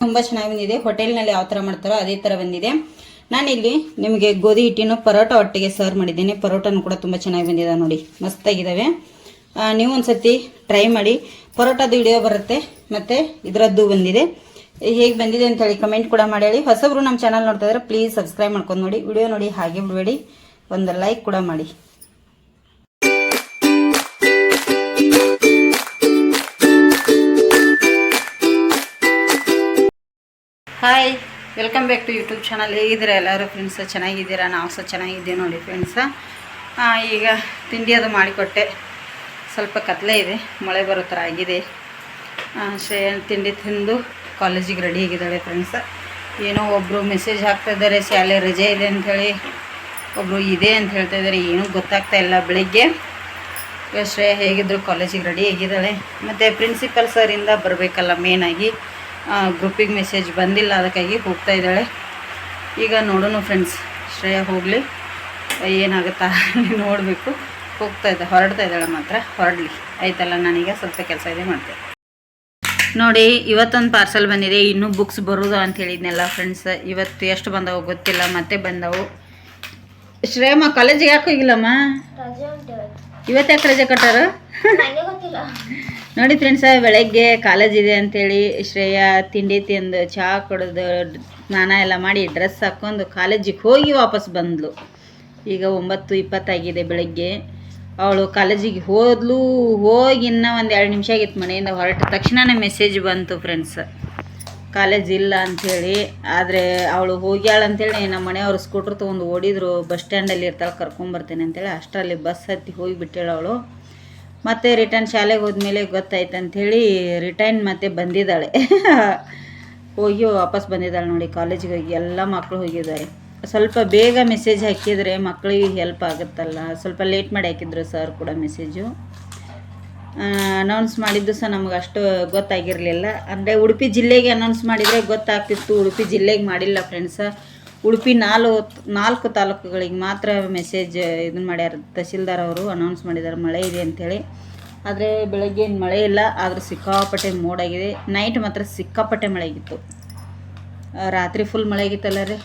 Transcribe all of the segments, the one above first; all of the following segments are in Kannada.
ತುಂಬ ಚೆನ್ನಾಗಿ ಬಂದಿದೆ. ಹೋಟೆಲ್ನಲ್ಲಿ ಯಾವ ಥರ ಮಾಡ್ತಾರೋ ಅದೇ ಥರ ಬಂದಿದೆ. ನಾನಿಲ್ಲಿ ನಿಮಗೆ ಗೋಧಿ ಹಿಟ್ಟಿನ ಪರೋಟ ಒಟ್ಟಿಗೆ ಸರ್ವ್ ಮಾಡಿದ್ದೀನಿ. ಪರೋಟನೂ ಕೂಡ ತುಂಬ ಚೆನ್ನಾಗಿ ಬಂದಿದೆ ನೋಡಿ. ಮಸ್ತಾಗಿದ್ದಾವೆ ನೀವು ನೀವು ಒಂದ್ಸತಿ ಟ್ರೈ ಮಾಡಿ. ಪರೋಟದ ವಿಡಿಯೋ ಬರುತ್ತೆ. ಮತ್ತು ಇದರದ್ದು ಬಂದಿದೆ. ಹೇಗೆ ಬಂದಿದೆ ಅಂತ ಹೇಳಿ ಕಮೆಂಟ್ ಕೂಡ ಮಾಡಿ ಹೇಳಿ. ಹೊಸಬ್ರು ನಮ್ಮ ಚಾನಲ್ ನೋಡ್ತಾ ಇದ್ರೆ ಪ್ಲೀಸ್ ಸಬ್ಸ್ಕ್ರೈಬ್ ಮಾಡ್ಕೊಂಡು ನೋಡಿ. ವಿಡಿಯೋ ನೋಡಿ ಹಾಗೆ ಬಿಡಬೇಡಿ. ಒಂದು ಲೈಕ್ ಕೂಡ ಮಾಡಿ. Hi welcome back to YouTube channel ಹೇಗಿದ್ದೀರಾ ಎಲ್ಲರೂ? ಫ್ರೆಂಡ್ಸ್ ಚೆನ್ನಾಗಿದ್ದೀರಾ? ನಾವು ಸಹ ಚೆನ್ನಾಗಿದ್ದೀವಿ ನೋಡಿ ಫ್ರೆಂಡ್ಸ ಈಗ ತಿಂಡಿ ಅದು ಮಾಡಿಕೊಟ್ಟೆ. ಸ್ವಲ್ಪ ಕತ್ಲೆ ಇದೆ, ಮಳೆ ಬರೋ ಥರ ಆಗಿದೆ. ಶ್ರೇಯನ್ ತಿಂಡಿ ತಿಂದು ಕಾಲೇಜಿಗೆ ರೆಡಿ ಆಗಿದ್ದಾಳೆ ಫ್ರೆಂಡ್ಸ ಏನೋ ಒಬ್ಬರು ಮೆಸೇಜ್ ಹಾಕ್ತಾ ಇದ್ದಾರೆ, ಶಾಲೆ ರಜೆ ಇದೆ ಅಂಥೇಳಿ ಒಬ್ಬರು ಇದೆ ಅಂತ ಹೇಳ್ತಾ ಇದ್ದಾರೆ, ಏನೂ ಗೊತ್ತಾಗ್ತಾ ಇಲ್ಲ ಬೆಳಿಗ್ಗೆ. ಶ್ರೇಯ ಹೇಗಿದ್ರು ಕಾಲೇಜಿಗೆ ರೆಡಿ ಆಗಿದ್ದಾಳೆ. ಮತ್ತು ಪ್ರಿನ್ಸಿಪಲ್ ಸರಿಂದ ಬರಬೇಕಲ್ಲ ಮೇನಾಗಿ ಗ್ರೂಪಿಗೆ ಮೆಸೇಜ್ ಬಂದಿಲ್ಲ, ಅದಕ್ಕಾಗಿ ಹೋಗ್ತಾ ಇದ್ದಾಳೆ. ಈಗ ನೋಡೋಣ ಫ್ರೆಂಡ್ಸ್ ಶ್ರೇಯಾ ಹೋಗಲಿ. ಏನಾಗುತ್ತಾ ನೋಡಬೇಕು. ಹೋಗ್ತಾ ಇದ್ದೆ, ಹೊರಡ್ತಾ ಇದ್ದಾಳೆ ಮಾತ್ರ, ಹೊರಡಲಿ. ಆಯ್ತಲ್ಲ, ನಾನೀಗ ಸ್ವಲ್ಪ ಕೆಲಸ ಇದೆ ಮಾಡ್ತೆ ನೋಡಿ, ಇವತ್ತೊಂದು ಪಾರ್ಸಲ್ ಬಂದಿದೆ, ಇನ್ನೂ ಬುಕ್ಸ್ ಬರೋದು ಅಂತ ಹೇಳಿದ್ನಲ್ಲ ಫ್ರೆಂಡ್ಸ್ ಇವತ್ತು ಎಷ್ಟು ಬಂದವು ಗೊತ್ತಿಲ್ಲ, ಮತ್ತೆ ಬಂದವು. ಶ್ರೇಯಮ್ಮ ಕಾಲೇಜಿಗೆ ಯಾಕೆ ಹೋಗಿಲ್ಲಮ್ಮ? ರಜೆ ಉಂಟು ಇವತ್ತು ಇವತ್ತು ರಜೆ ಕೊಟ್ಟಾರ ನೋಡಿ ಫ್ರೆಂಡ್ಸ ಬೆಳಗ್ಗೆ ಕಾಲೇಜ್ ಇದೆ ಅಂತೇಳಿ ಶ್ರೇಯಾ ತಿಂಡಿ ತಿಂದು ಚಹಾ ಕುಡಿದು ಸ್ನಾನ ಎಲ್ಲ ಮಾಡಿ ಡ್ರೆಸ್ ಹಾಕ್ಕೊಂಡು ಕಾಲೇಜಿಗೆ ಹೋಗಿ ವಾಪಸ್ ಬಂದ್ಲು. ಈಗ ಒಂಬತ್ತು ಇಪ್ಪತ್ತಾಗಿದೆ ಬೆಳಗ್ಗೆ. ಅವಳು ಕಾಲೇಜಿಗೆ ಹೋದ್ಲು ಹೋಗಿ ಇನ್ನೂ ಒಂದು ಎರಡು ನಿಮಿಷ ಆಗಿತ್ತು ಮನೆಯಿಂದ ಹೊರಟ ತಕ್ಷಣನೇ ಮೆಸೇಜ್ ಬಂತು ಫ್ರೆಂಡ್ಸ್ ಕಾಲೇಜ್ ಇಲ್ಲ ಅಂಥೇಳಿ, ಆದರೆ ಅವಳು ಹೋಗ್ಯಾಳ ಅಂತೇಳಿ ನಮ್ಮ ಮನೆಯವರು ಸ್ಕೂಟ್ರ್ ತೊಗೊಂಡು ಓಡಿದ್ರು ಬಸ್ ಸ್ಟ್ಯಾಂಡಲ್ಲಿ ಇರ್ತಾಳೆ ಕರ್ಕೊಂಬರ್ತೇನೆ ಅಂತೇಳಿ ಅಷ್ಟರಲ್ಲಿ ಬಸ್ ಹತ್ತಿ ಹೋಗಿ ಬಿಟ್ಟೇಳು ಅವಳು. ಮತ್ತೆ ರಿಟರ್ನ್ ಶಾಲೆಗೆ ಹೋದ್ಮೇಲೆ ಗೊತ್ತಾಯ್ತು ಅಂಥೇಳಿ ರಿಟರ್ನ್ ಮತ್ತೆ ಬಂದಿದ್ದಾಳೆ. ಹೋಗಿ ವಾಪಸ್ ಬಂದಿದ್ದಾಳೆ ನೋಡಿ ಕಾಲೇಜಿಗೆ ಹೋಗಿ ಎಲ್ಲ ಮಕ್ಕಳು ಹೋಗಿದ್ದಾರೆ. ಸ್ವಲ್ಪ ಬೇಗ ಮೆಸೇಜ್ ಹಾಕಿದರೆ ಮಕ್ಕಳಿಗೆ ಹೆಲ್ಪ್ ಆಗುತ್ತಲ್ಲ, ಸ್ವಲ್ಪ ಲೇಟ್ ಮಾಡಿ ಹಾಕಿದ್ರು ಸರ್ ಕೂಡ ಮೆಸೇಜು ಅನೌನ್ಸ್ ಮಾಡಿದ್ದು ಸಹ ನಮ್ಗೆ ಅಷ್ಟು ಗೊತ್ತಾಗಿರಲಿಲ್ಲ. ಅಂದರೆ ಉಡುಪಿ ಜಿಲ್ಲೆಗೆ ಅನೌನ್ಸ್ ಮಾಡಿದರೆ ಗೊತ್ತಾಗ್ತಿತ್ತು. ಉಡುಪಿ ಜಿಲ್ಲೆಗೆ ಮಾಡಿಲ್ಲ ಫ್ರೆಂಡ್ಸ ಉಡುಪಿ ನಾಲ್ಕು ನಾಲ್ಕು ತಾಲೂಕುಗಳಿಗೆ ಮಾತ್ರ ಮೆಸೇಜ್ ಇದನ್ನು ಮಾಡ್ಯಾರ. ತಹಸೀಲ್ದಾರ್ ಅವರು ಅನೌನ್ಸ್ ಮಾಡಿದ್ದಾರೆ ಮಳೆ ಇದೆ ಅಂಥೇಳಿ ಆದರೆ ಬೆಳಗ್ಗೆ ಏನು ಮಳೆ ಇಲ್ಲ ಆದರೂ ಸಿಕ್ಕಾಪಟ್ಟೆ ಮೋಡಾಗಿದೆ ನೈಟ್ ಮಾತ್ರ ಸಿಕ್ಕಾಪಟ್ಟೆ ಮಳೆಗಿತ್ತು ರಾತ್ರಿ ಫುಲ್ ಮಳೆ ಆಗಿತ್ತಲ್ಲ ರೀ?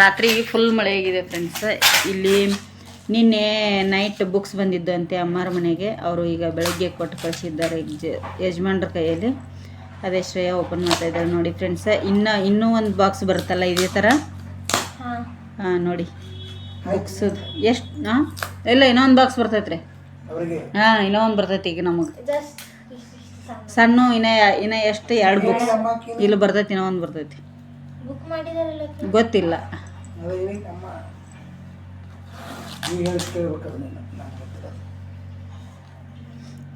ರಾತ್ರಿ ಫುಲ್ ಮಳೆ ಆಗಿದೆ ಫ್ರೆಂಡ್ಸ್ ಇಲ್ಲಿ ನಿನ್ನೆ ನೈಟ್ ಬುಕ್ಸ್ ಬಂದಿದ್ದು ಅಂತೆ ಅಮ್ಮರ ಮನೆಗೆ. ಅವರು ಈಗ ಬೆಳಗ್ಗೆ ಕೊಟ್ಟು ಕಳಿಸಿದ್ದಾರೆ ಯಜಮಾನ್ರ ಕೈಯಲ್ಲಿ. ಅದೇ ಶ್ರೇಯ ಓಪನ್ ಮಾಡ್ತಾ ಇದ್ದಾರೆ ನೋಡಿ ಫ್ರೆಂಡ್ಸ್ ಇನ್ನು ಇನ್ನೂ ಒಂದು ಬಾಕ್ಸ್ ಬರುತ್ತಲ್ಲ ಇದೇ ಥರ ಹಾಂ. ನೋಡಿ. ಬುಕ್ಸ್ ಎಷ್ಟು ಹಾಂ? ಇಲ್ಲ ಇನ್ನೊಂದು ಬಾಕ್ಸ್ ಬರ್ತೈತೆ ರೀ ಹಾಂ ಇನ್ನೂ ಒಂದು ಬರ್ತೈತಿ ಈಗ ನಮಗೆ. ಸಣ್ಣ ಇನ್ನ ಇನ್ನ ಎಷ್ಟು? ಎರಡು ಬುಕ್ಸ್ ಇಲ್ಲಿ ಬರ್ತೈತಿ ಇನ್ನೊಂದು ಬರ್ತೈತಿ. ಬರ್ತೈತಿ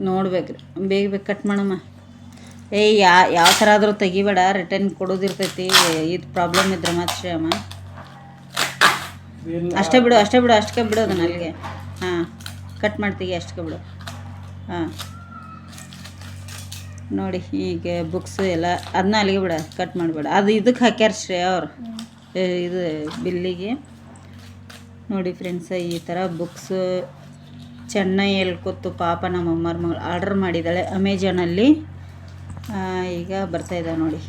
ನೋಡ್ಬೇಕ್ರಿ ಬೇಗ ಬೇಗ ಕಟ್ ಮಾಡಮ್ಮ ಏಯ್ ಯಾ ಯಾವ ಥರ ಆದರೂ ತೆಗಿಬೇಡ. ರಿಟರ್ನ್ ಕೊಡೋದಿರ್ತೈತಿ. ಇದು ಪ್ರಾಬ್ಲಮ್ ಇದ್ರೆ ಮತ್ತೆ ಅಮ್ಮ ಅಷ್ಟೇ ಬಿಡು ಅಷ್ಟೇ ಬಿಡು ಅಷ್ಟಕ್ಕೆ ಬಿಡು ಅದನ್ನ ಅಲ್ಲಿಗೆ. ಹಾಂ ಕಟ್ ಮಾಡ್ತೀವಿ ಅಷ್ಟಕ್ಕೆ ಬಿಡು. ಹಾಂ. ನೋಡಿ ಈಗ ಬುಕ್ಸ್ ಎಲ್ಲ ಅದನ್ನ ಅಲ್ಲಿಗೆ ಬಿಡ ಕಟ್ ಮಾಡಬೇಡ. ಅದು ಇದಕ್ಕೆ ಹಾಕ್ಯಾರ ಶ್ರೇಯ ಅವ್ರು. ಇದು ಬಿಲ್ಲಿಗೆ. ನೋಡಿ ಫ್ರೆಂಡ್ಸ್ ಈ ಥರ ಬುಕ್ಸ್ ಚೆನ್ನೈ ಕೂತು ಪಾಪ ನಮ್ಮ ಅಮ್ಮರ ಮಗಳು ಆರ್ಡರ್ ಮಾಡಿದ್ದಾಳೆ ಅಮೆಜಾನಲ್ಲಿ ಈಗ ಬರ್ತಾ ಇದ್ದಾವೆ ನೋಡಿ.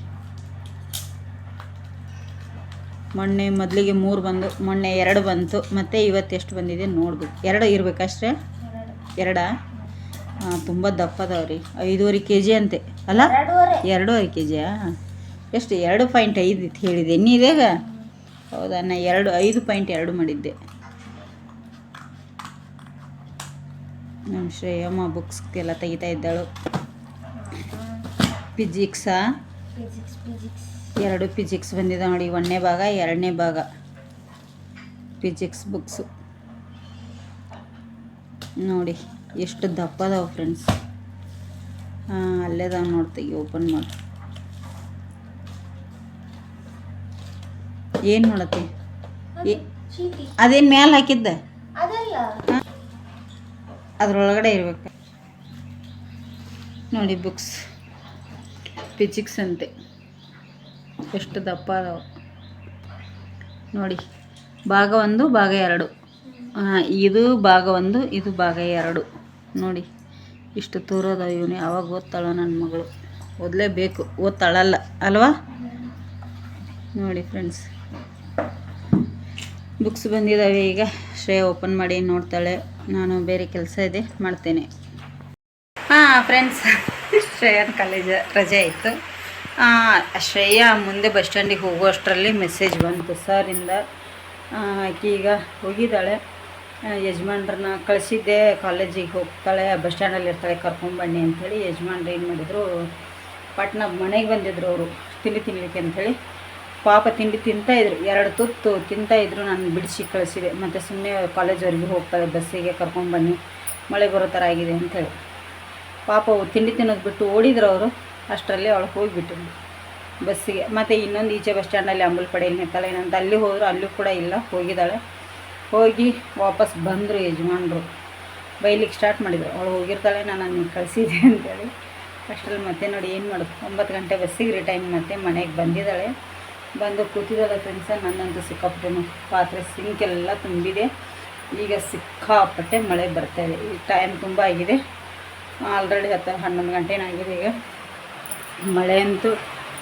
ಮೊನ್ನೆ ಮೊದಲಿಗೆ ಮೂರು ಬಂದು ಮೊನ್ನೆ ಎರಡು ಬಂತು ಮತ್ತು ಇವತ್ತು ಎಷ್ಟು ಬಂದಿದೆ ನೋಡ್ಬೇಕು. ಎರಡು ಇರಬೇಕಷ್ಟೇ ಎರಡಾ? ತುಂಬ ದಪ್ಪದವ್ರಿ. ರೀ ಐದೂವರೆ ಕೆ ಜಿ ಅಂತೆ. ಅಲ್ಲ? ಎರಡೂವರೆ. ಎರಡೂವರೆ ಕೆ ಜಿಯಾ ಎಷ್ಟು ಎರಡು ಪಾಯಿಂಟ್ ಐದು ಇತ್ತು ಹೇಳಿದೆ ನೀವೇಗ ಹೌದಾ? ನಾ ಎರಡು, ಐದು ಪಾಯಿಂಟ್ ಎರಡು ಮಾಡಿದ್ದೆ. ನಮ್ಮ ಶ್ರೇಯಮ್ಮ ಬುಕ್ಸ್ಗೆಲ್ಲ ತೆಗಿತಾ ಇದ್ದಾಳು. ಫಿಸಿಕ್ಸ್ ಎರಡು ಪಿಜಿಕ್ಸ್ ಬಂದಿದೆ ನೋಡಿ, ಒಂದನೇ ಭಾಗ, ಎರಡನೇ ಭಾಗ. ಫಿಜಿಕ್ಸ್ ಬುಕ್ಸು ನೋಡಿ, ಎಷ್ಟು ದಪ್ಪದವು ಫ್ರೆಂಡ್ಸ್ ಅಲ್ಲೇದಾವ ನೋಡ್ತೀವಿ ಓಪನ್ ಮಾಡಿ. ಏನು ನೋಡತ್ತಿ? ಅದೇನು ಮ್ಯಾಲೆ ಹಾಕಿದ್ದ? ಅದ್ರೊಳಗಡೆ ಇರ್ಬೇಕು. ನೋಡಿ ಬುಕ್ಸ್ ಫಿಸಿಕ್ಸ್ ಅಂತೆ. ಎಷ್ಟು ದಪ್ಪ ಅದಾವೆ. ನೋಡಿ ಭಾಗ ಒಂದು ಭಾಗ ಎರಡು. ಇದು ಭಾಗ ಒಂದು ಇದು ಭಾಗ ಎರಡು. ನೋಡಿ ಇಷ್ಟು ತೂರೋದ ಇವನು. ಯಾವಾಗ ಓದ್ತಾಳ ನನ್ನ ಮಗಳು. ಓದಲೇಬೇಕು. ಓದ್ತಾಳಲ್ಲ. ಅಲ್ವಾ? ನೋಡಿ ಫ್ರೆಂಡ್ಸ್ ಬುಕ್ಸ್ ಬಂದಿದ್ದಾವೆ ಈಗ. ಶ್ರೇಯ ಓಪನ್ ಮಾಡಿ ನೋಡ್ತಾಳೆ. ನಾನು ಬೇರೆ ಕೆಲಸ ಇದೆ, ಮಾಡ್ತೇನೆ. ಹಾಂ ಫ್ರೆಂಡ್ಸ್ ಶ್ರೇಯನ್ ಕಾಲೇಜ್ ರಜೆ ಆಯಿತು. ಶ್ರೇಯ ಮುಂದೆ ಬಸ್ ಸ್ಟ್ಯಾಂಡಿಗೆ ಹೋಗುವಷ್ಟರಲ್ಲಿ ಮೆಸೇಜ್ ಬಂತು ಸರಿಂದ ಆಕೆ ಈಗ ಹೋಗಿದ್ದಾಳೆ. ಯಜಮಾನ್ರನ್ನ ಕಳಿಸಿದ್ದೆ ಕಾಲೇಜಿಗೆ ಹೋಗ್ತಾಳೆ ಬಸ್ ಸ್ಟ್ಯಾಂಡಲ್ಲಿ ಇರ್ತಾಳೆ ಕರ್ಕೊಂಬನ್ನಿ ಅಂಥೇಳಿ ಯಜಮಾನ್ರು ಏನು ಮಾಡಿದ್ರು ಪಟ್ನ ಮನೆಗೆ ಬಂದಿದ್ರು ಅವರು, ತಿಂಡಿ ತಿನ್ನಲಿಕ್ಕೆ ಅಂಥೇಳಿ ಪಾಪ ತಿಂಡಿ ತಿಂತಾಯಿದ್ರು ಎರಡು ತುತ್ತು ತಿಂತಾಯಿದ್ರು ನಾನು ಬಿಡಿಸಿ ಕಳಿಸಿದೆ. ಮತ್ತು ಸುಮ್ಮನೆ ಕಾಲೇಜ್ವರೆಗೆ ಹೋಗ್ತಾರೆ, ಬಸ್ಸಿಗೆ ಕರ್ಕೊಂಬನ್ನಿ ಮಳೆ ಬರೋ ಥರ ಆಗಿದೆ ಅಂಥೇಳಿ ಪಾಪ ತಿಂಡಿ ತಿನ್ನೋದು ಬಿಟ್ಟು ಓಡಿದ್ರು ಅವರು. ಅಷ್ಟರಲ್ಲಿ ಅವಳು ಹೋಗಿಬಿಟ್ಟು ಬಸ್ಸಿಗೆ. ಮತ್ತು ಇನ್ನೊಂದು ಈಚೆ ಬಸ್ ಸ್ಟ್ಯಾಂಡಲ್ಲಿ ಅಂಬಲ್ಪಡೆಯಲ್ಲಿ ನಿಂತಲ್ಲ ಏನಂತ ಅಲ್ಲಿ ಹೋದರು, ಅಲ್ಲೂ ಕೂಡ ಇಲ್ಲ. ಹೋಗಿದ್ದಾಳೆ. ಹೋಗಿ ವಾಪಸ್ ಬಂದರು ಯಜಮಾನ್ರು. ಬೈಲಿಕ್ಕೆ ಸ್ಟಾರ್ಟ್ ಮಾಡಿದರು. ಅವಳು ಹೋಗಿರ್ತಾಳೆ, ನಾನು ನನಗೆ ಕಳಿಸಿದೆ ಅಂತೇಳಿ ಅಷ್ಟರಲ್ಲಿ ಮತ್ತೆ ನೋಡಿ ಏನು ಮಾಡೋದು. ಒಂಬತ್ತು ಗಂಟೆ ಬಸ್ಸಿಗೆ ರಿಟೈಮ್ ಮತ್ತೆ ಮನೆಗೆ ಬಂದಿದ್ದಾಳೆ. ಬಂದು ಕೂತಿದ್ದಲ್ಲ ಫ್ರೆಂಡ್ಸ ನನ್ನಂತೂ ಸಿಕ್ಕಾಪಟ್ಟೆ ಪಾತ್ರೆ ಸಿಂಕೆಲ್ಲ ತುಂಬಿದೆ. ಈಗ ಸಿಕ್ಕಾಪಟ್ಟೆ ಮಳೆ ಬರ್ತಾ ಇದೆ. ಈ ಟೈಮ್ ತುಂಬ ಆಗಿದೆ. ಆಲ್ರೆಡಿ ಹತ್ತು, ಹನ್ನೊಂದು ಗಂಟೆನಾಗಿದೆ ಈಗ? ಮಳೆ ಅಂತೂ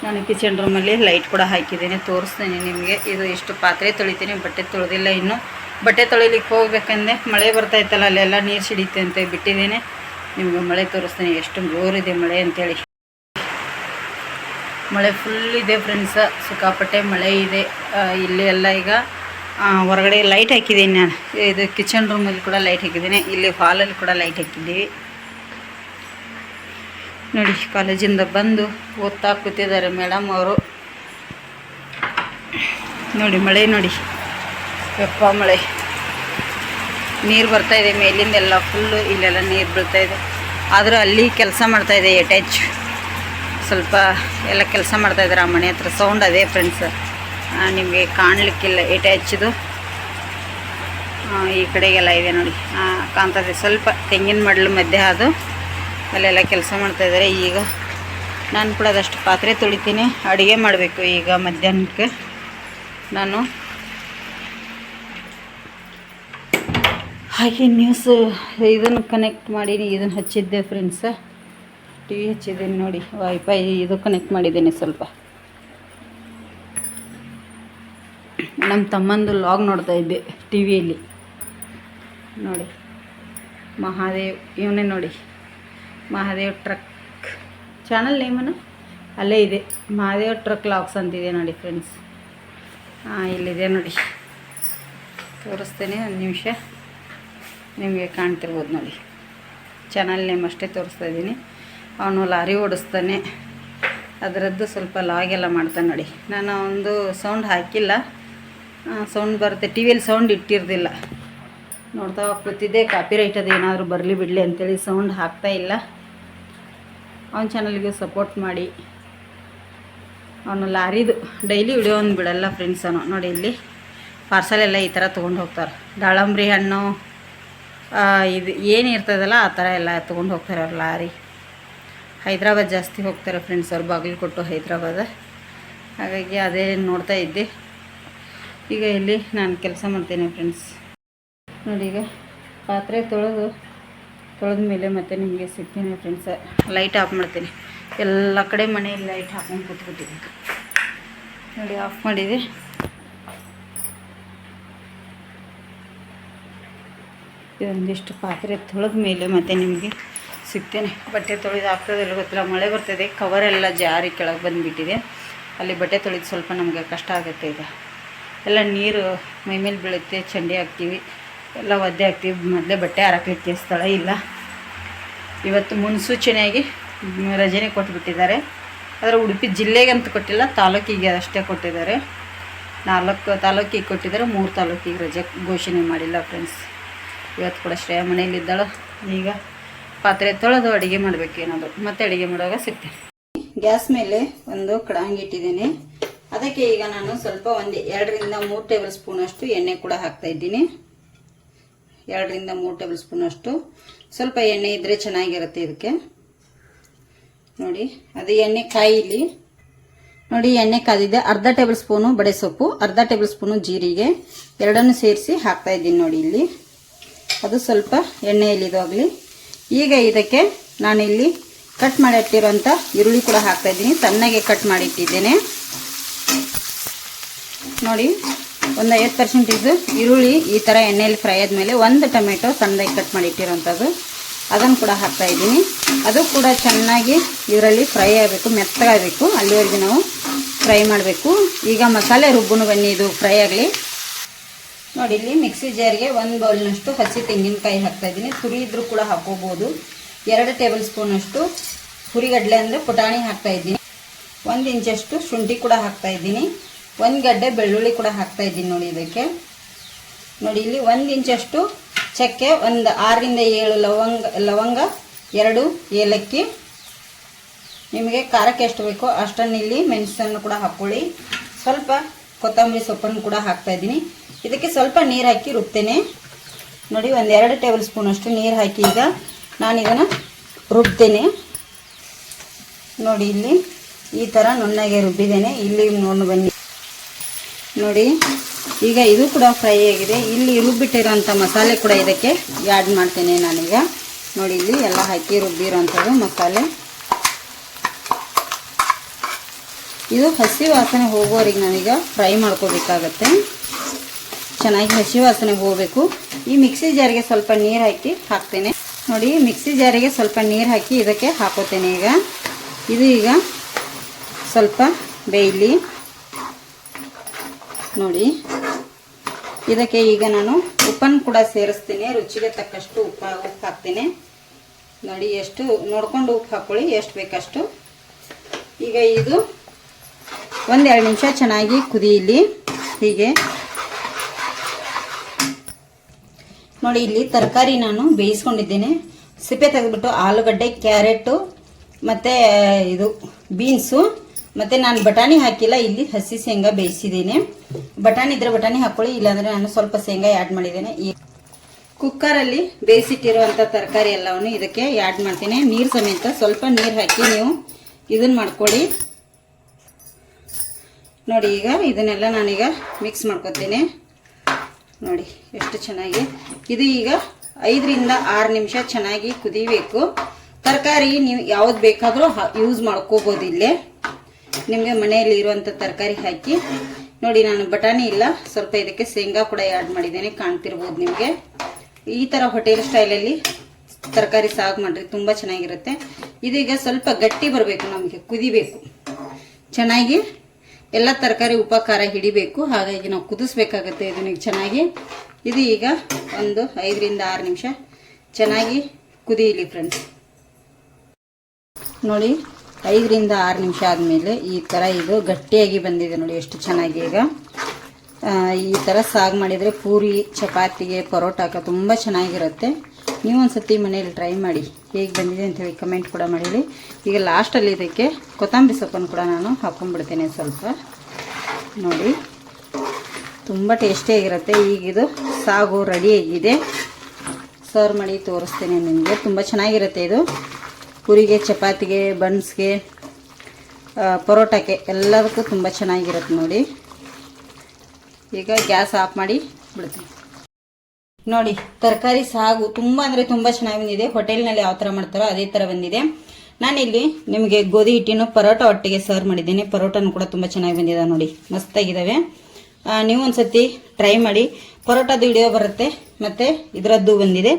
ನಾನು ಕಿಚನ್ ರೂಮಲ್ಲಿ ಲೈಟ್ ಕೂಡ ಹಾಕಿದ್ದೀನಿ, ತೋರಿಸ್ತೀನಿ ನಿಮಗೆ. ಇದು ಇಷ್ಟು ಪಾತ್ರೆ ತೊಳಿತೀನಿ, ಬಟ್ಟೆ ತೊಳೆದಿಲ್ಲ ಇನ್ನು. ಬಟ್ಟೆ ತೊಳಿಲಿಕ್ಕೆ ಹೋಗ್ಬೇಕಂದೆ, ಮಳೆ ಬರ್ತಾ ಇತ್ತಲ್ಲ, ಅಲ್ಲೆಲ್ಲ ನೀರು ಸಿಡಿತೆ ಅಂತ ಬಿಟ್ಟಿದ್ದೀನಿ. ನಿಮಗೆ ಮಳೆ ತೋರಿಸ್ತೀನಿ, ಎಷ್ಟು ಜೋರಿದೆ ಮಳೆ ಅಂತೇಳಿ. ಮಳೆ ಫುಲ್ ಇದೆ ಫ್ರೆಂಡ್ಸ ಸಿಕ್ಕಾಪಟ್ಟೆ ಮಳೆ ಇದೆ. ಇಲ್ಲಿ ಎಲ್ಲ ಈಗ ಹೊರಗಡೆ ಲೈಟ್ ಹಾಕಿದ್ದೀನಿ ನಾನು. ಇದು ಕಿಚನ್ ರೂಮಲ್ಲಿ ಕೂಡ ಲೈಟ್ ಹಾಕಿದ್ದೀನಿ. ಇಲ್ಲಿ ಹಾಲಲ್ಲಿ ಕೂಡ ಲೈಟ್ ಹಾಕಿದ್ದೀವಿ. ನೋಡಿ ಕಾಲೇಜಿಂದ ಬಂದು ಓದ್ತಾ ಕೂತಿದ್ದಾರೆ ಮೇಡಮ್ ಅವರು. ನೋಡಿ, ಮಳೆ ನೋಡಿ. ಯಪ್ಪ ಮಳೆ. ನೀರು ಬರ್ತಾ ಇದೆ ಮೇಲಿಂದೆಲ್ಲ ಫುಲ್ಲು ಇಲ್ಲೆಲ್ಲ ನೀರು ಬೀಳ್ತಾಯಿದೆ ಆದರೂ ಅಲ್ಲಿ ಕೆಲಸ ಮಾಡ್ತಾಯಿದೆ ಇದೆ ಅಟ್ಯಾಚ್ ಸ್ವಲ್ಪ ಎಲ್ಲ ಕೆಲಸ ಮಾಡ್ತಾ ಇದ್ದಾರೆ ಆ ಮನೆ ಹತ್ರ. ಸೌಂಡ್ ಅದೇ ಫ್ರೆಂಡ್ಸ್ ನಿಮಗೆ ಕಾಣಲಿಕ್ಕಿಲ್ಲ ಎಟ್ಯಾಚ್ದು ಈ ಕಡೆಗೆಲ್ಲ ಇದೆ ನೋಡಿ. ಕಾಣ್ತದೆ. ಸ್ವಲ್ಪ ತೆಂಗಿನ ಮಡಲು ಮಧ್ಯೆ ಅದು ಅಲ್ಲೆಲ್ಲ ಕೆಲಸ ಮಾಡ್ತಾ ಇದ್ದಾರೆ. ಈಗ ನಾನು ಕೂಡ ಅದಷ್ಟು ಪಾತ್ರೆ ತೊಳಿತೀನಿ. ಅಡುಗೆ ಮಾಡಬೇಕು ಈಗ ಮಧ್ಯಾಹ್ನಕ್ಕೆ. ನಾನು. ಹಾಗೆ ನ್ಯೂಸ್ ಇದನ್ನು ಕನೆಕ್ಟ್ ಮಾಡೀನಿ ಇದನ್ನು ಹಚ್ಚಿದ್ದೆ ಫ್ರೆಂಡ್ಸ ಟಿ ವಿ ಹಚ್ಚಿದ್ದೀನಿ ನೋಡಿ. ವೈಫೈ ಇದು ಕನೆಕ್ಟ್ ಮಾಡಿದ್ದೀನಿ ಸ್ವಲ್ಪ. ನಮ್ಮ ತಮ್ಮಂದು ಲಾಗ್ ನೋಡ್ತಾ ಇದ್ದೆ ಟಿ ವಿಯಲ್ಲಿ. ನೋಡಿ. ಮಹಾದೇವ್, ಇವನೇ ನೋಡಿ. ಮಹಾದೇವ್ ಟ್ರಕ್ ಚಾನಲ್ ನೇಮನ ಅಲ್ಲೇ ಇದೆ. ಮಹಾದೇವ್ ಟ್ರಕ್ ಲಾಗ್ಸ್ ಅಂತಿದೆ ನೋಡಿ ಫ್ರೆಂಡ್ಸ್ ಹಾಂ, ಇಲ್ಲಿದೆ ನೋಡಿ. ತೋರಿಸ್ತೇನೆ ಒಂದು ನಿಮಿಷ. ನಿಮಗೆ ಕಾಣ್ತಿರ್ಬೋದು ನೋಡಿ. ಚಾನಲ್ ನೇಮ್ ಅಷ್ಟೇ ತೋರಿಸ್ತಾ ಇದ್ದೀನಿ. ಅವನು ಲಾರಿ ಓಡಿಸ್ತಾನೆ. ಅದರದ್ದು ಸ್ವಲ್ಪ ಲಾಗೆಲ್ಲ ಮಾಡ್ತಾನೆ ನೋಡಿ. ನಾನು ಒಂದು ಸೌಂಡ್ ಹಾಕಿಲ್ಲ. ಸೌಂಡ್ ಬರುತ್ತೆ. ಟಿ ವಿಯಲ್ಲಿ ಸೌಂಡ್ ಇಟ್ಟಿರ್ದಿಲ್ಲ. ನೋಡ್ತಾ ಕೂತಿದ್ದೆ. ಕಾಪಿ ರೈಟ್ ಅದು ಏನಾದರೂ ಬರಲಿ ಬಿಡಲಿ ಅಂತೇಳಿ ಸೌಂಡ್ ಹಾಕ್ತಾ ಇಲ್ಲ. ಅವನ ಚಾನಲ್ಗೆ ಸಪೋರ್ಟ್ ಮಾಡಿ. ಅವನು ಲಾರಿದು ಡೈಲಿ ವಿಡಿಯೋ ಒಂದು ಬಿಡಲ್ಲ ಫ್ರೆಂಡ್ಸ್ ಅವನು. ನೋಡಿ ಇಲ್ಲಿ ಪಾರ್ಸಲ್ ಎಲ್ಲ ಈ ಥರ ತೊಗೊಂಡು ಹೋಗ್ತಾರೆ. ದಾಳಂಬ್ರಿ ಹಣ್ಣು ಇದು ಏನು ಇರ್ತದಲ್ಲ ಆ ಥರ ಎಲ್ಲ ತೊಗೊಂಡು ಹೋಗ್ತಾರೆ ಅವ್ರು ಲಾರಿ. ಹೈದ್ರಾಬಾದ್ ಜಾಸ್ತಿ ಹೋಗ್ತಾರೆ ಫ್ರೆಂಡ್ಸ್ ಅವ್ರು, ಬಾಗಿಲು ಕೊಟ್ಟು ಹೈದ್ರಾಬಾದ. ಹಾಗಾಗಿ ಅದೇ ನೋಡ್ತಾ ಇದ್ದೆ. ಈಗ ಇಲ್ಲಿ ನಾನು ಕೆಲಸ ಮಾಡ್ತೇನೆ ಫ್ರೆಂಡ್ಸ್ ನೋಡಿ ಈಗ ಪಾತ್ರೆ ತೊಳೆದು ತೊಳೆದ ಮೇಲೆ ಮತ್ತೆ ನಿಮಗೆ ಸಿಗ್ತೀನಿ ಫ್ರೆಂಡ್ಸ್ ಲೈಟ್ ಆಫ್ ಮಾಡ್ತೀನಿ. ಎಲ್ಲ ಕಡೆ ಮನೆಯಲ್ಲಿ ಲೈಟ್ ಹಾಕೊಂಡು ಕೂತ್ಕೊಟ್ಟಿದ್ದೆ ನೋಡಿ ಆಫ್ ಮಾಡಿದೆ. ಒಂದಿಷ್ಟು ಪಾತ್ರೆ ತೊಳೆದ ಮೇಲೆ ಮತ್ತೆ ನಿಮಗೆ ಸಿಗ್ತೇನೆ. ಬಟ್ಟೆ ತೊಳೆದು ಆಗ್ತದಿಲ್ಲ ಗೊತ್ತಿಲ್ಲ. ಮಳೆ ಬರ್ತದೆ. ಕವರೆಲ್ಲ ಜಾರಿ ಕೆಳಗೆ ಬಂದುಬಿಟ್ಟಿದೆ. ಅಲ್ಲಿ ಬಟ್ಟೆ ತೊಳೆದು ಸ್ವಲ್ಪ ನಮಗೆ ಕಷ್ಟ ಆಗುತ್ತೆ ಈಗ. ಎಲ್ಲ ನೀರು ಮೈ ಮೇಲೆ ಬೀಳುತ್ತೆ. ಚಂಡಿ ಹಾಕ್ತೀವಿ. ಎಲ್ಲ ಒದ್ದೆ ಹಾಕ್ತೀವಿ. ಮೊದಲೇ ಬಟ್ಟೆ ಹಾರಕ್ಲಿಕ್ಕೆ ಸ್ಥಳ ಇಲ್ಲ. ಇವತ್ತು ಮುನ್ಸೂಚನೆಯಾಗಿ ರಜೆನೇ ಕೊಟ್ಬಿಟ್ಟಿದ್ದಾರೆ. ಆದರೆ ಉಡುಪಿ ಜಿಲ್ಲೆಗಂತೂ ಕೊಟ್ಟಿಲ್ಲ. ತಾಲೂಕಿಗೆ ಅಷ್ಟೇ ಕೊಟ್ಟಿದ್ದಾರೆ. ನಾಲ್ಕು ತಾಲೂಕಿಗೆ ಕೊಟ್ಟಿದ್ದಾರೆ. ಮೂರು ತಾಲೂಕಿಗೆ ರಜೆ ಘೋಷಣೆ ಮಾಡಿಲ್ಲ ಫ್ರೆಂಡ್ಸ್. ಇವತ್ತು ಕೂಡ ಶ್ರೇಯ ಮನೆಯಲ್ಲಿದ್ದಾಳು. ಈಗ ಪಾತ್ರೆ ತೊಳೆದು ಅಡುಗೆ ಮಾಡಬೇಕು ಏನಾದರೂ. ಮತ್ತೆ ಅಡುಗೆ ಮಾಡುವಾಗ ಸಿಗ್ತೇನೆ. ಗ್ಯಾಸ್ ಮೇಲೆ ಒಂದು ಕಡಾಂಗಿ ಇಟ್ಟಿದ್ದೀನಿ. ಅದಕ್ಕೆ ಈಗ ನಾನು ಸ್ವಲ್ಪ ಒಂದು ಎರಡರಿಂದ ಮೂರು ಟೇಬಲ್ ಸ್ಪೂನಷ್ಟು ಎಣ್ಣೆ ಕೂಡ ಹಾಕ್ತಾ ಇದ್ದೀನಿ. ಎರಡರಿಂದ ಮೂರು ಟೇಬಲ್ ಸ್ಪೂನಷ್ಟು ಸ್ವಲ್ಪ ಎಣ್ಣೆ ಇದ್ದರೆ ಚೆನ್ನಾಗಿರುತ್ತೆ ಇದಕ್ಕೆ. ನೋಡಿ, ಅದು ಎಣ್ಣೆ ಕಾಯಿಲಿ. ನೋಡಿ, ಎಣ್ಣೆ ಕಾದಿದೆ. ಅರ್ಧ ಟೇಬಲ್ ಸ್ಪೂನು ಬಡೆ ಸೊಪ್ಪು, ಅರ್ಧ ಟೇಬಲ್ ಸ್ಪೂನು ಜೀರಿಗೆ. ಎರಡನ್ನು ಸೇರಿಸಿ ಹಾಕ್ತಾ ಇದ್ದೀನಿ ನೋಡಿ ಇಲ್ಲಿ. ಅದು ಸ್ವಲ್ಪ ಎಣ್ಣೆಯಲ್ಲಿ ಇದಾಗಲಿ ಈಗ ಇದಕ್ಕೆ ನಾನಿಲ್ಲಿ ಕಟ್ ಮಾಡಿಟ್ಟಿರುವಂಥ ಈರುಳ್ಳಿ ಕೂಡ ಹಾಕ್ತಾ ಇದ್ದೀನಿ. ಸಣ್ಣಗೆ ಕಟ್ ಮಾಡಿಟ್ಟಿದ್ದೇನೆ. ನೋಡಿ, ಒಂದು ಐವತ್ತು ಪರ್ಸೆಂಟೇಜು ಈರುಳ್ಳಿ ಈ ಥರ ಎಣ್ಣೆಯಲ್ಲಿ ಫ್ರೈ ಆದಮೇಲೆ ಒಂದು ಟೊಮೆಟೊ ಸಣ್ಣದಾಗಿ ಕಟ್ ಮಾಡಿ ಇಟ್ಟಿರೋಂಥದ್ದು ಅದನ್ನು ಕೂಡ ಹಾಕ್ತಾ ಇದ್ದೀನಿ. ಅದು ಕೂಡ ಚೆನ್ನಾಗಿ ಇದರಲ್ಲಿ ಫ್ರೈ ಆಗಬೇಕು, ಮೆತ್ತಗಾಗಬೇಕು. ಅಲ್ಲಿವರೆಗೆ ನಾವು ಫ್ರೈ ಮಾಡಬೇಕು. ಈಗ ಮಸಾಲೆ ರುಬ್ಬನು ಬನ್ನಿ, ಇದು ಫ್ರೈ ಆಗಲಿ. ನೋಡಿ, ಇಲ್ಲಿ ಮಿಕ್ಸಿ ಜಾರಿಗೆ ಒಂದು ಬೌಲ್ನಷ್ಟು ಹಸಿ ತೆಂಗಿನಕಾಯಿ ಹಾಕ್ತಾ ಇದ್ದೀನಿ. ತುರಿ ಇದ್ರೂ ಕೂಡ ಹಾಕೋಬೋದು. ಎರಡು ಟೇಬಲ್ ಸ್ಪೂನಷ್ಟು ಹುರಿಗಡ್ಲೆ ಅಂದರೆ ಪುಟಾಣಿ ಹಾಕ್ತಾ ಇದ್ದೀನಿ. ಒಂದು ಇಂಚಷ್ಟು ಶುಂಠಿ ಕೂಡ ಹಾಕ್ತಾ ಇದ್ದೀನಿ. ಒಂದು ಗಡ್ಡೆ ಬೆಳ್ಳುಳ್ಳಿ ಕೂಡ ಹಾಕ್ತಾ ಇದ್ದೀನಿ ನೋಡಿ ಇದಕ್ಕೆ. ನೋಡಿ, ಇಲ್ಲಿ ಒಂದು ಇಂಚಷ್ಟು ಚಕ್ಕೆ, ಒಂದು ಆರರಿಂದ ಏಳು ಲವಂಗ ಲವಂಗ, ಎರಡು ಏಲಕ್ಕಿ. ನಿಮಗೆ ಖಾರಕ್ಕೆ ಎಷ್ಟು ಬೇಕೋ ಅಷ್ಟನ್ನು ಇಲ್ಲಿ ಮೆಣಸನ್ನು ಕೂಡ ಹಾಕ್ಕೊಳ್ಳಿ. ಸ್ವಲ್ಪ ಕೊತ್ತಂಬರಿ ಸೊಪ್ಪನ್ನು ಕೂಡ ಹಾಕ್ತಾ ಇದ್ದೀನಿ. ಇದಕ್ಕೆ ಸ್ವಲ್ಪ ನೀರು ಹಾಕಿ ರುಬ್ತೇನೆ. ನೋಡಿ, ಒಂದು ಎರಡು ಟೇಬಲ್ ಸ್ಪೂನಷ್ಟು ನೀರು ಹಾಕಿ ಈಗ ನಾನು ಇದನ್ನು ರುಬ್ತೇನೆ. ನೋಡಿ, ಇಲ್ಲಿ ಈ ಥರ ನುಣ್ಣಗೆ ರುಬ್ಬಿದ್ದೇನೆ. ಇಲ್ಲಿ ನೋಡಿ ಬನ್ನಿ. ನೋಡಿ, ಈಗ ಇದು ಕೂಡ ಫ್ರೈ ಆಗಿದೆ. ಇಲ್ಲಿ ರುಬ್ಬಿಟ್ಟಿರೋಂಥ ಮಸಾಲೆ ಕೂಡ ಇದಕ್ಕೆ ಆ್ಯಡ್ ಮಾಡ್ತೇನೆ ನಾನೀಗ. ನೋಡಿ, ಇಲ್ಲಿ ಎಲ್ಲ ಹಾಕಿ ರುಬ್ಬಿರೋಂಥದ್ದು ಮಸಾಲೆ. ಇದು ಹಸಿ ವಾಸನೆ ಹೋಗೋರಿಗೆ ನಾನೀಗ ಫ್ರೈ ಮಾಡ್ಕೋಬೇಕಾಗತ್ತೆ. ಚೆನ್ನಾಗಿ ಹಸಿ ವಾಸನೆ ಹೋಗಬೇಕು. ಈ ಮಿಕ್ಸಿ ಜಾರಿಗೆ ಸ್ವಲ್ಪ ನೀರು ಹಾಕಿ ಹಾಕ್ತೇನೆ. ನೋಡಿ, ಮಿಕ್ಸಿ ಜಾರಿಗೆ ಸ್ವಲ್ಪ ನೀರು ಹಾಕಿ ಇದಕ್ಕೆ ಹಾಕೋತೇನೆ ಈಗ. ಇದು ಈಗ ಸ್ವಲ್ಪ ಬೇಯಲಿ. ನೋಡಿ, ಇದಕ್ಕೆ ಈಗ ನಾನು ಉಪ್ಪನ್ನು ಕೂಡ ಸೇರಿಸ್ತೀನಿ. ರುಚಿಗೆ ತಕ್ಕಷ್ಟು ಉಪ್ಪು ಉಪ್ಪು ಹಾಕ್ತೇನೆ. ನೋಡಿ, ಎಷ್ಟು ನೋಡಿಕೊಂಡು ಉಪ್ಪು ಹಾಕ್ಕೊಳ್ಳಿ ಎಷ್ಟು ಬೇಕಷ್ಟು. ಈಗ ಇದು ಒಂದೆರಡು ನಿಮಿಷ ಚೆನ್ನಾಗಿ ಕುದಿಯಲಿ. ಹೀಗೆ. ನೋಡಿ, ಇಲ್ಲಿ ತರಕಾರಿ ನಾನು ಬೇಯಿಸ್ಕೊಂಡಿದ್ದೇನೆ. ಸಿಪ್ಪೆ ತೆಗೆದ್ಬಿಟ್ಟು ಆಲೂಗಡ್ಡೆ, ಕ್ಯಾರೆಟು, ಮತ್ತು ಇದು ಬೀನ್ಸು, ಮತ್ತು ನಾನು ಬಟಾಣಿ ಹಾಕಿಲ್ಲ, ಇಲ್ಲಿ ಹಸಿ ಶೇಂಗಾ ಬೇಯಿಸಿದ್ದೇನೆ. ಬಟಾಣಿ ಇದ್ರೆ ಬಟಾಣಿ ಹಾಕ್ಕೊಳ್ಳಿ ಇಲ್ಲಾಂದರೆ ನಾನು ಸ್ವಲ್ಪ ಶೇಂಗಾ ಆ್ಯಡ್ ಮಾಡಿದ್ದೇನೆ. ಈ ಕುಕ್ಕರಲ್ಲಿ ಬೇಯಿಸಿಟ್ಟಿರುವಂಥ ತರಕಾರಿ ಎಲ್ಲವನ್ನು ಇದಕ್ಕೆ ಆ್ಯಡ್ ಮಾಡ್ತೀನಿ. ನೀರು ಸಮೇತ ಸ್ವಲ್ಪ ನೀರು ಹಾಕಿ ನೀವು ಇದನ್ನು ಮಾಡ್ಕೊಳ್ಳಿ. ನೋಡಿ, ಈಗ ಇದನ್ನೆಲ್ಲ ನಾನೀಗ ಮಿಕ್ಸ್ ಮಾಡ್ಕೊತೀನಿ. ನೋಡಿ, ಎಷ್ಟು ಚೆನ್ನಾಗಿ. ಇದು ಈಗ ಐದರಿಂದ ಆರು ನಿಮಿಷ ಚೆನ್ನಾಗಿ ಕುದಿಬೇಕು. ತರಕಾರಿ ನೀವು ಯಾವ್ದು ಬೇಕಾದರೂ ಯೂಸ್ ಮಾಡ್ಕೋಬೋದು ಇಲ್ಲೇ. ನಿಮಗೆ ಮನೆಯಲ್ಲಿ ಇರುವಂಥ ತರಕಾರಿ ಹಾಕಿ. ನೋಡಿ, ನಾನು ಬಟಾಣಿ ಇಲ್ಲ, ಸ್ವಲ್ಪ ಇದಕ್ಕೆ ಶೇಂಗಾ ಕೂಡ ಆ್ಯಡ್ ಮಾಡಿದ್ದೇನೆ, ಕಾಣ್ತಿರ್ಬೋದು ನಿಮಗೆ. ಈ ಥರ ಹೋಟೆಲ್ ಸ್ಟೈಲಲ್ಲಿ ತರಕಾರಿ ಸಾಗು ಮಾಡಿರಿ ತುಂಬ ಚೆನ್ನಾಗಿರುತ್ತೆ. ಇದೀಗ ಸ್ವಲ್ಪ ಗಟ್ಟಿ ಬರಬೇಕು ನಮಗೆ, ಕುದಿಬೇಕು. ಚೆನ್ನಾಗಿ ಎಲ್ಲ ತರಕಾರಿ ಉಪಕಾರ ಹಿಡಿಬೇಕು. ಹಾಗಾಗಿ ನಾವು ಕುದಿಸ್ಬೇಕಾಗತ್ತೆ ಇದನ್ನ ಚೆನ್ನಾಗಿ. ಇದು ಈಗ ಒಂದು ಐದರಿಂದ ಆರು ನಿಮಿಷ ಚೆನ್ನಾಗಿ ಕುದಿಯಲಿ ಫ್ರೆಂಡ್ಸ್ ನೋಡಿ, ಐದರಿಂದ ಆರು ನಿಮಿಷ ಆದಮೇಲೆ ಈ ಥರ ಇದು ಗಟ್ಟಿಯಾಗಿ ಬಂದಿದೆ ನೋಡಿ ಎಷ್ಟು ಚೆನ್ನಾಗಿ ಈಗ. ಈ ಥರ ಸಾಗು ಮಾಡಿದರೆ ಪೂರಿ, ಚಪಾತಿಗೆ, ಪರೋಟಾಕ ತುಂಬ ಚೆನ್ನಾಗಿರುತ್ತೆ. ನೀವು ಒಂದು ಸತಿ ಮನೇಲಿ ಟ್ರೈ ಮಾಡಿ. ಹೇಗೆ ಬಂದಿದೆ ಅಂತ ಹೇಳಿ ಕಮೆಂಟ್ ಕೂಡ ಮಾಡಿರಿ. ಈಗ ಲಾಸ್ಟಲ್ಲಿ ಇದಕ್ಕೆ ಕೊತ್ತಂಬರಿ ಸೊಪ್ಪನ್ನು ಕೂಡ ನಾನು ಹಾಕೊಂಡ್ಬಿಡ್ತೇನೆ ಸ್ವಲ್ಪ. ನೋಡಿ, ತುಂಬ ಟೇಸ್ಟಿಯಾಗಿರುತ್ತೆ ಈಗ ಇದು ಸಾಗು ರೆಡಿಯಾಗಿದೆ ಸರ್ವ್ ಮಾಡಿ ತೋರಿಸ್ತೇನೆ ನಿಮಗೆ. ತುಂಬ ಚೆನ್ನಾಗಿರುತ್ತೆ ಇದು. ಪುರಿಗೆ, ಚಪಾತಿಗೆ, ಬನ್ಸ್ಗೆ ಪರೋಟಕ್ಕೆ ಎಲ್ಲದಕ್ಕೂ ತುಂಬ ಚೆನ್ನಾಗಿರುತ್ತೆ ನೋಡಿ. ಈಗ ಗ್ಯಾಸ್ ಆಫ್ ಮಾಡಿ ಬಿಡ್ತೀನಿ. ನೋಡಿ, ತರಕಾರಿ ಸಾಗು ತುಂಬ ಅಂದರೆ ತುಂಬ ಚೆನ್ನಾಗಿ ಬಂದಿದೆ. ಹೋಟೆಲ್ನಲ್ಲಿ ಯಾವ ಥರ ಮಾಡ್ತಾರೋ ಅದೇ ಥರ ಬಂದಿದೆ. ನಾನಿಲ್ಲಿ ನಿಮಗೆ ಗೋಧಿ ಹಿಟ್ಟಿನ ಪರೋಟ ಒಟ್ಟಿಗೆ ಸರ್ವ್ ಮಾಡಿದ್ದೀನಿ. ಪರೋಟನೂ ಕೂಡ ತುಂಬ ಚೆನ್ನಾಗಿ ಬಂದಿದೆ ನೋಡಿ. ಮಸ್ತಾಗಿದ್ದಾವೆ ನೀವು ಒಂದ್ಸತಿ ಟ್ರೈ ಮಾಡಿ. ಪರೋಟದ ವಿಡಿಯೋ ಬರುತ್ತೆ, ಮತ್ತು ಇದರದ್ದು ಬಂದಿದೆ.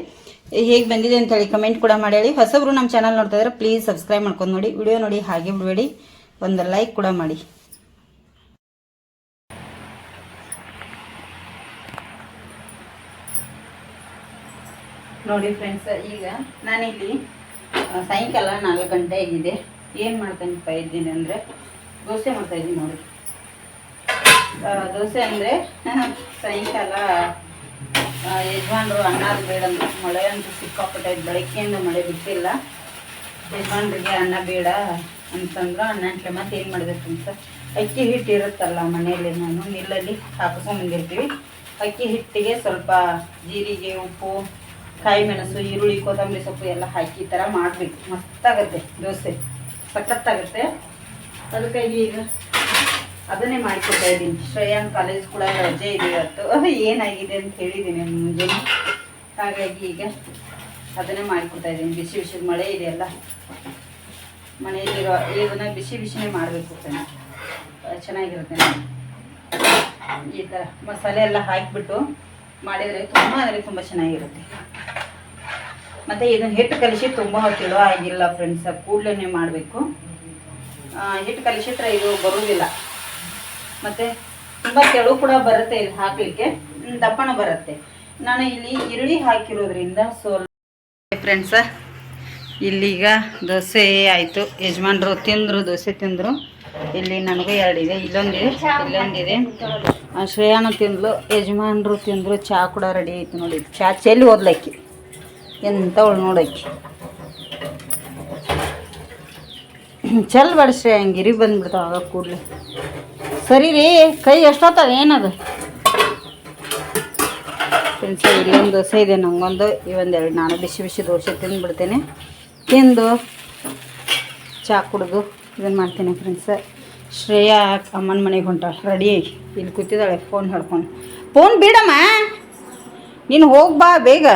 ಹೇಗೆ ಬಂದಿದೆ ಅಂತ ಹೇಳಿ ಕಮೆಂಟ್ ಕೂಡ ಮಾಡಿ ಹೇಳಿ. ಹೊಸಬ್ರು ನಮ್ಮ ಚಾನಲ್ ನೋಡ್ತಾ ಇದ್ರೆ ಪ್ಲೀಸ್ ಸಬ್ಸ್ಕ್ರೈಬ್ ಮಾಡ್ಕೊಂಡು ನೋಡಿ. ವಿಡಿಯೋ ನೋಡಿ ಹಾಗೆ ಬಿಡಬೇಡಿ. ಒಂದು ಲೈಕ್ ಕೂಡ ಮಾಡಿ. ನೋಡಿ ಫ್ರೆಂಡ್ಸ್ ಈಗ ನಾನಿಲ್ಲಿ ಸಾಯಂಕಾಲ ನಾಲ್ಕು ಗಂಟೆ ಆಗಿದೆ. ಏನು ಮಾಡ್ತಾನಪ್ಪ ಇದ್ದೀನಿ ಅಂದರೆ, ದೋಸೆ ಮಾಡ್ತಾ ಇದ್ದೀನಿ ನೋಡಿ. ದೋಸೆ ಅಂದರೆ, ಸಾಯಂಕಾಲ ಯಜಮಾನರು ಅನ್ನ ಬೇಡ ಮಳೆ ಅಂತೂ ಸಿಕ್ಕಾಪಟ್ಟೆ. ಬೆಳಗ್ಗೆಯಿಂದ ಮಳೆ ಬಿಟ್ಟಿಲ್ಲ. ಯಜಮಾನ್ರಿಗೆ ಅನ್ನ ಬೇಡ ಅಂತಂದ್ರೆ. ಅನ್ನ ಮತ್ತೆ ಏನು ಮಾಡಬೇಕು ಅಂತ. ಅಕ್ಕಿ ಹಿಟ್ಟು ಇರುತ್ತಲ್ಲ ಮನೆಯಲ್ಲಿ ನಾನು, ಮಿಲ್ಲಲ್ಲಿ ಹಾಕಿಸ್ಕೊಂಬಂದಿರ್ತೀವಿ ಅಕ್ಕಿ ಹಿಟ್ಟಿಗೆ ಸ್ವಲ್ಪ ಜೀರಿಗೆ, ಉಪ್ಪು ಕಾಯಿ ಮೆಣಸು, ಈರುಳ್ಳಿ, ಕೊತ್ತಂಬರಿ ಸೊಪ್ಪು ಎಲ್ಲ ಹಾಕಿ ಈ ಥರ ಮಾಡಬೇಕು. ಮಸ್ತಾಗುತ್ತೆ ದೋಸೆ. ಸಖತ್ತಾಗುತ್ತೆ. ಅದಕ್ಕಾಗಿ ಈಗ ಅದನ್ನೇ ಮಾಡಿಕೊಡ್ತಾ ಇದ್ದೀನಿ. ಶ್ರೇಯಾನ್ ಕಾಲೇಜ್ ಕೂಡ ರಜೆ ಇದೆ ಇವತ್ತು. ಏನಾಗಿದೆ ಅಂತ ಹೇಳಿದ್ದೀನಿ ಮುಂಜಾನೆ ಹಾಗಾಗಿ ಈಗ ಅದನ್ನೇ ಮಾಡಿಕೊಡ್ತಾ ಇದ್ದೀನಿ. ಬಿಸಿ ಬಿಸಿ ಮಳೆ ಇದೆ ಅಲ್ಲ. ಮನೆಯಲ್ಲಿರೋ ಇದನ್ನ ಬಿಸಿ ಬಿಸಿನೇ ಮಾಡಬೇಕು ಚೆನ್ನಾಗಿರುತ್ತೆ. ಈ ಥರ ಮಸಾಲೆ ಎಲ್ಲ ಹಾಕಿಬಿಟ್ಟು ಮಾಡಿದರೆ ತುಂಬ ಅಂದರೆ ತುಂಬ ಚೆನ್ನಾಗಿರುತ್ತೆ. ಮತ್ತು ಇದನ್ನು ಹಿಟ್ಟು ಕಲಿಸಿ ತುಂಬ ಹೊತ್ತಿಡೋ ಆಗಿಲ್ಲ ಫ್ರೆಂಡ್ಸ್ ಕೂಡಲೇ ಮಾಡಬೇಕು. ಹಿಟ್ಟು ಕಲಿಸಿದ್ರೆ ಇದು ಬರುವುದಿಲ್ಲ ಮತ್ತು ತುಂಬ ಕೆಳು ಕೂಡ ಬರುತ್ತೆ ಇಲ್ಲಿ ಹಾಕಲಿಕ್ಕೆ. ದಪ್ಪನ ಬರುತ್ತೆ. ನಾನು ಇಲ್ಲಿ ಈರುಳ್ಳಿ ಹಾಕಿರೋದ್ರಿಂದ ಸೋಲ್ ಫ್ರೆಂಡ್ಸ ಇಲ್ಲಿಗ ದೋಸೆ ಆಯಿತು. ಯಜಮಾನ್ರು ತಿಂದರು, ದೋಸೆ ತಿಂದರು. ಇಲ್ಲಿ ನನಗೂ ಎರಡಿದೆ, ಇಲ್ಲೊಂದಿದೆ ಇಲ್ಲೊಂದಿದೆ. ಶ್ರೇಯಾನು ತಿಂದ್ಲು, ಯಜಮಾನ್ರು ತಿಂದರು ಚಹಾ ಕೂಡ ರೆಡಿ ಆಯಿತು ನೋಡಿ. ಚಹಾ ಚೆಲ್ಲಿ ಓದ್ಲಕ್ಕಿ ಎಂಥವಳು ನೋಡಕ್ಕೆ ಚೆಲ್ ಬಡಿಸ್ರಿ ಹಂಗೆ ಹಂಗಿರಿ ಬಂದ್ಬಿಡ್ತಾವ ಆಗ ಕೂಡಲೇ. ಸರಿ ರೀ, ಕೈ ಎಷ್ಟೊತ್ತದ ಏನದು? ಫ್ರೆಂಡ್ಸ್ ಒಂದು ದೋಸೆ ಇದೆ, ನಂಗೊಂದು ಇವೊಂದೆರಡು ನಾನು ಬಿಸಿ ಬಿಸಿ ದೋಸೆ ತಿಂದುಬಿಡ್ತೇನೆ. ತಿಂದು, ಚಾ ಕುಡಿದು ಇದನ್ನು ಮಾಡ್ತೀನಿ ಫ್ರೆಂಡ್ಸ್ ಶ್ರೇಯಾ ಅಮ್ಮನ ಮನೆಗೆ ಹೊಂಟಾಳೆ ರೆಡಿ ಇಲ್ಲಿ ಕೂತಿದ್ದಾಳೆ ಫೋನ್ ಹಿಡ್ಕೊಂಡು. ಫೋನ್ ಬಿಡಮ್ಮ, ನೀನು ಹೋಗಿ ಬಾ ಬೇಗ.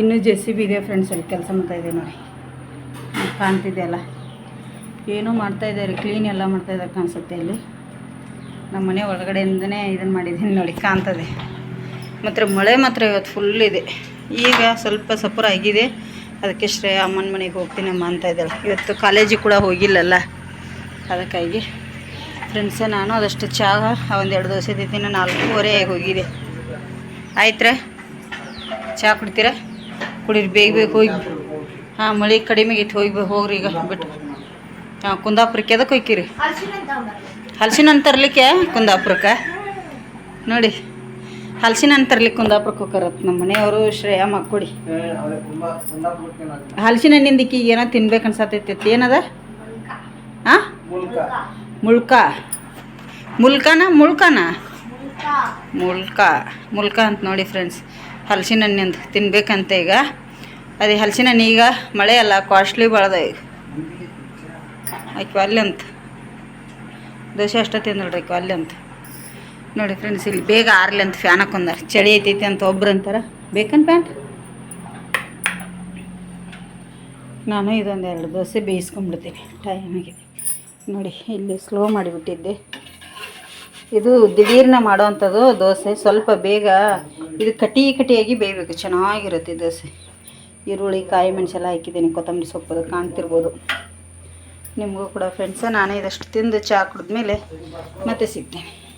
ಇನ್ನೂ ಜೆ ಸಿ ಬಿ ಇದೆ ಫ್ರೆಂಡ್ಸ್ ಅಲ್ಲಿ, ಕೆಲಸ ಮಾಡ್ತಾಯಿದೆ ನೋಡಿ. ಕಾಣ್ತಿದೆಯಲ್ಲ ಏನೋ ಮಾಡ್ತಾಯಿದ್ದಾರೆ ಕ್ಲೀನ್ ಎಲ್ಲ ಮಾಡ್ತಾಯಿದ್ದಾರೆ ಕಾಣಿಸುತ್ತೆ ಇಲ್ಲಿ. ನಮ್ಮ ಮನೆ ಒಳಗಡೆಯಿಂದನೇ ಇದನ್ನು ಮಾಡಿದ್ದೀನಿ ನೋಡಿ, ಕಾಣ್ತದೆ. ಮಾತ್ರ ಮಳೆ ಮಾತ್ರ ಇವತ್ತು ಫುಲ್ ಇದೆ. ಈಗ ಸ್ವಲ್ಪ ಸಪುರ ಆಗಿದೆ. ಅದಕ್ಕೆ ಶ್ರೇಯ ಅಮ್ಮನ ಮನೆಗೆ ಹೋಗ್ತೀನಿ ಅಮ್ಮ ಅಂತ ಇದ್ದಾಳೆ. ಇವತ್ತು ಕಾಲೇಜಿಗೆ ಕೂಡ ಹೋಗಿಲ್ಲಲ್ಲ. ಅದಕ್ಕಾಗಿ ಫ್ರೆಂಡ್ಸೇ ನಾನು ಅದಷ್ಟು ಚಹಾ ಒಂದೆರಡು ದೋಸೆ ತಿಂತೀನಿ, ನಾಲ್ಕೂವರೆ ಹೋಗಿದೆ. ಆಯ್ತ್ರ? ಚಹಾ ಕುಡ್ತೀರಾ? ಕುಡೀರಿ, ಬೇಗ ಬೇಗ ಹೋಗಿ. ಹಾಂ, ಮಳೆ ಕಡಿಮೆ ಆಗೈತೆ, ಹೋಗಿ ಹೋಗ್ರಿ ಈಗ ಬಿಟ್ಟು. ಹಾಂ, ಕುಂದಾಪುರಕ್ಕೆ ಅದಕ್ಕೆ ಹೋಯ್ಕಿರಿ? ಹಲಸಿನ ಅಂತರ್ಲಿಕ್ಕೆ ತರ್ಲಿಕ್ಕೆ, ಕುಂದಾಪುರಕ್ಕೆ? ನೋಡಿ ಹಲಸಿನ ತರ್ಲಿಕ್ಕೆ ಕುಂದಾಪುರಕ್ಕೆ ಹೋಗ್ತಾರತ್ ನಮ್ಮ ಮನೆಯವರು, ಶ್ರೇಯ ಮಕ್ಕುಡಿ ಹಲಸಿನ ಹಣ್ಣಿಂದ ಈಕಿಗೆ ಏನೋ ತಿನ್ಬೇಕು ಅನ್ಸತೈತಿ ಏನದ? ಹಾಂ ಮುಳ್ಕ. ಮುಲ್ಕನ ಮುಳ್ಕನ? ಮುಲ್ಕ ಮುಲ್ಕ ಅಂತ ನೋಡಿ ಫ್ರೆಂಡ್ಸ್ ಹಲಸಿನ ಹಣ್ಣಿಂದು ತಿನ್ಬೇಕಂತ ಈಗ. ಅದೇ ಹಲಸಿನ ಹಣ್ಣು ಈಗ ಮಳೆ ಅಲ್ಲ ಕಾಸ್ಟ್ಲಿ ಭಾಳದ ಈಗ. ಆಕೆ ಅಲ್ಲಿ ಅಂತ. ದೋಸೆ ಅಷ್ಟ ತಿಂದಳ್ರಿ ಆಕೆ ಅಲ್ಲಿ ಅಂತ. ನೋಡಿ ಫ್ರೆಂಡ್ಸ್ ಇಲ್ಲಿ ಬೇಗ ಆರ್ಲಿ ಅಂತ ಫ್ಯಾನ್ ಹಾಕೊಂಡಾರ. ಚಳಿ ಐತೈತಿ ಅಂತ ಒಬ್ರು ಅಂತಾರ. ಬೇಕನ್ ಪ್ಯಾಂಟ್ ನಾನು ಇದೊಂದು ಎರಡು ದೋಸೆ ಬೇಯಿಸ್ಕೊಂಡ್ಬಿಡ್ತೀನಿ. ಆಗಿದೆ. ನೋಡಿ, ಇಲ್ಲಿ ಸ್ಲೋ ಮಾಡಿಬಿಟ್ಟಿದ್ದೆ. ಇದು ದಿಢೀರ್ನ ಮಾಡೋವಂಥದ್ದು ದೋಸೆ. ಸ್ವಲ್ಪ ಬೇಗ ಇದು ಕಟಿ ಕಟಿಯಾಗಿ ಬೇಯಬೇಕು. ಚೆನ್ನಾಗಿರುತ್ತೆ ದೋಸೆ. ಈರುಳ್ಳಿ, ಕಾಯಿ ಮೆಣಸೆಲ್ಲ ಹಾಕಿದ್ದೀನಿ. ಕೊತ್ತಂಬರಿ ಸೊಪ್ಪು ಕಾಣ್ತಿರ್ಬೋದು. ನಿಮಗೂ ಕೂಡ ಫ್ರೆಂಡ್ಸ ನಾನೇ ಇದಷ್ಟು ತಿಂದು ಚಹಾ ಕುಡಿದ್ಮೇಲೆ ಮತ್ತೆ ಸಿಗ್ತೇನೆ.